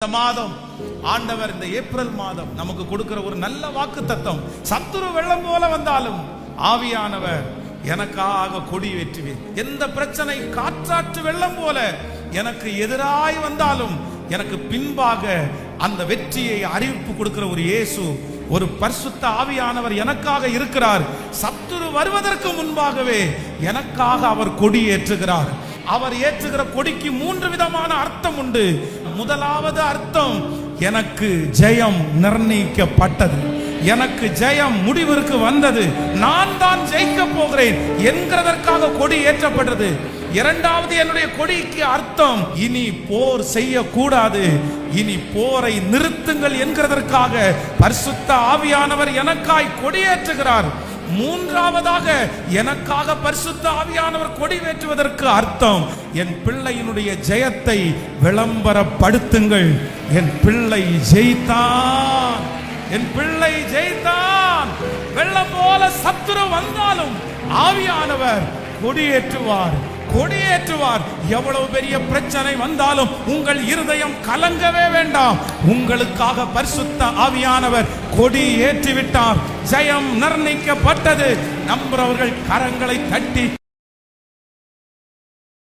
இந்த மாதம் ஆண்டவர் இந்த ஏப்ரல் மாதம் நமக்கு கொடுக்கிற ஒரு நல்ல வாக்கு தத்துவம் சத்துரு வெள்ளம் போல வந்தாலும் ஆவியானவர் எனக்காக கொடி ஏற்றுவேன் எந்த பிரச்சனை காற்றாற்று வெள்ளம் போல எனக்கு எதிராய் வந்தாலும் எனக்கு பின்பாக அந்த வெற்றியை அறிவிப்பு கொடுக்கிற ஒரு இயேசு ஒரு பரிசுத்த ஆவியானவர் எனக்காக இருக்கிறார். சத்துரு வருவதற்கு முன்பாகவே எனக்காக அவர் கொடி ஏற்றுகிறார். அவர் ஏற்றுகிற கொடிக்கு மூன்று விதமான அர்த்தம் உண்டு. முதலாவது அர்த்தம் எனக்கு ஜெயம் நிர்ணயிக்கப்பட்டது. எனக்கு ஜெயம் முடிவிற்கு வந்தது. நான் தான் ஜெயிக்க போகிறேன் என்கிறதற்காக கொடி ஏற்றப்பட்டது. இரண்டாவது என்னுடைய கொடிக்கு அர்த்தம் இனி போர் செய்யக்கூடாது. இனி போரை நிறுத்துங்கள் என்கிறதற்காக பரிசுத்த ஆவியானவர் எனக்காய் கொடியேற்றுகிறார். மூன்றாவதாக எனக்காக பரிசுத்த ஆவியானவர் கொடிவேற்றுவதற்கு அர்த்தம் என் பிள்ளையினுடைய ஜெயத்தை விளம்பரப்படுத்துங்கள். என் பிள்ளை ஜெயித்தான். என் பிள்ளை ஜெயித்தான். வெள்ளம் போல சத்துரு வந்தாலும் ஆவியானவர் கொடியேற்றுவார். கொடியேற்றுவார். எவ்வளவு பெரிய பிரச்சனை வந்தாலும் உங்கள் இருதயம் கலங்கவே வேண்டாம். உங்களுக்காக பரிசுத்த ஆவியானவர் கொடி ஏற்றி விட்டார் ஜெயம் நிர்ணயிக்கப்பட்டது. நம்புறவர்கள் கரங்களை தட்டி